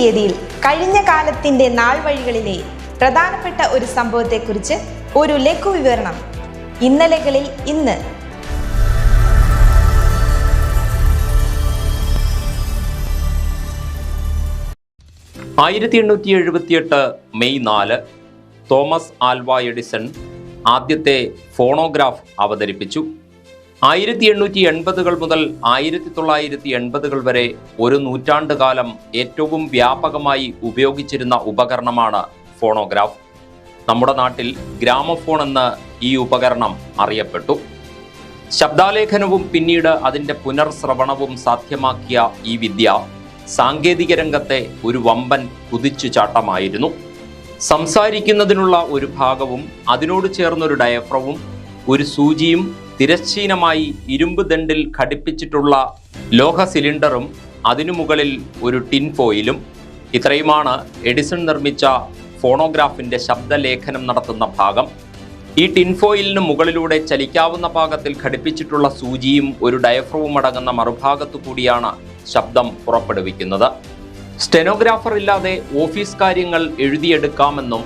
തീയതിയിൽ കഴിഞ്ഞ കാലത്തിന്റെ നാൾ വഴികളിലെ പ്രധാനപ്പെട്ട ഒരു സംഭവത്തെക്കുറിച്ച് ഒരു ലഘു വിവരണം ഇന്നലകളിൽ ഇന്ന്. ആയിരത്തി എണ്ണൂറ്റി എഴുപത്തിയെട്ട് മെയ് നാല് തോമസ് ആൽവ എഡിസൺ ആദ്യത്തെ ഫോണോഗ്രാഫ് അവതരിപ്പിച്ചു. ആയിരത്തി എണ്ണൂറ്റി എൺപതുകൾ മുതൽ ആയിരത്തി തൊള്ളായിരത്തി എൺപതുകൾ വരെ ഒരു നൂറ്റാണ്ട് കാലം ഏറ്റവും വ്യാപകമായി ഉപയോഗിച്ചിരുന്ന ഉപകരണമാണ് ഫോണോഗ്രാഫ്. നമ്മുടെ നാട്ടിൽ ഗ്രാമഫോൺ എന്ന് ഈ ഉപകരണം അറിയപ്പെട്ടു. ശബ്ദാലേഖനവും പിന്നീട് അതിന്റെ പുനർശ്രവണവും സാധ്യമാക്കിയ ഈ വിദ്യ സാങ്കേതിക രംഗത്തെ ഒരു വമ്പൻ കുതിച്ചുചാട്ടമായിരുന്നു. സംസാരിക്കുന്നതിനുള്ള ഒരു ഭാഗവും അതിനോട് ചേർന്നൊരു ഡയഫ്രവും ഒരു സൂചിയും തിരശ്ചീനമായി ഇരുമ്പ് ദണ്ടിൽ ഘടിപ്പിച്ചിട്ടുള്ള ലോഹ സിലിണ്ടറും അതിനു മുകളിൽ ഒരു ടിൻ ഫോയിലും. ഇത്രയുമാണ് എഡിസൺ നിർമ്മിച്ച ഫോണോഗ്രാഫിന്റെ ശബ്ദലേഖനം നടത്തുന്ന ഭാഗം. ഈ ടിൻഫോയിലിന് മുകളിലൂടെ ചലിക്കാവുന്ന ഭാഗത്തിൽ ഘടിപ്പിച്ചിട്ടുള്ള സൂചിയും ഒരു ഡയഫ്രവും അടങ്ങുന്ന മറുഭാഗത്തു കൂടിയാണ് ശബ്ദം പുറപ്പെടുവിക്കുന്നത്. സ്റ്റെനോഗ്രാഫർ ഇല്ലാതെ ഓഫീസ് കാര്യങ്ങൾ എഴുതിയെടുക്കാമെന്നും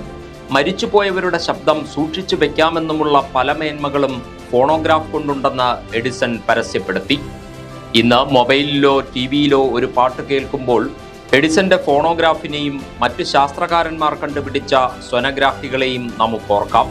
മരിച്ചുപോയവരുടെ ശബ്ദം സൂക്ഷിച്ചു വെക്കാമെന്നുമുള്ള പല മേന്മകളും ഫോണോഗ്രാഫ് കൊണ്ടുണ്ടെന്ന് എഡിസൺ പരസ്യപ്പെടുത്തി. ഇന്ന് മൊബൈലിലോ ടി വിയിലോ ഒരു പാട്ട് കേൾക്കുമ്പോൾ എഡിസന്റെ ഫോണോഗ്രാഫിനെയും മറ്റ് ശാസ്ത്രകാരന്മാർ കണ്ടുപിടിച്ച സ്വനഗ്രാഫികളെയും നമുക്ക് ഓർക്കാം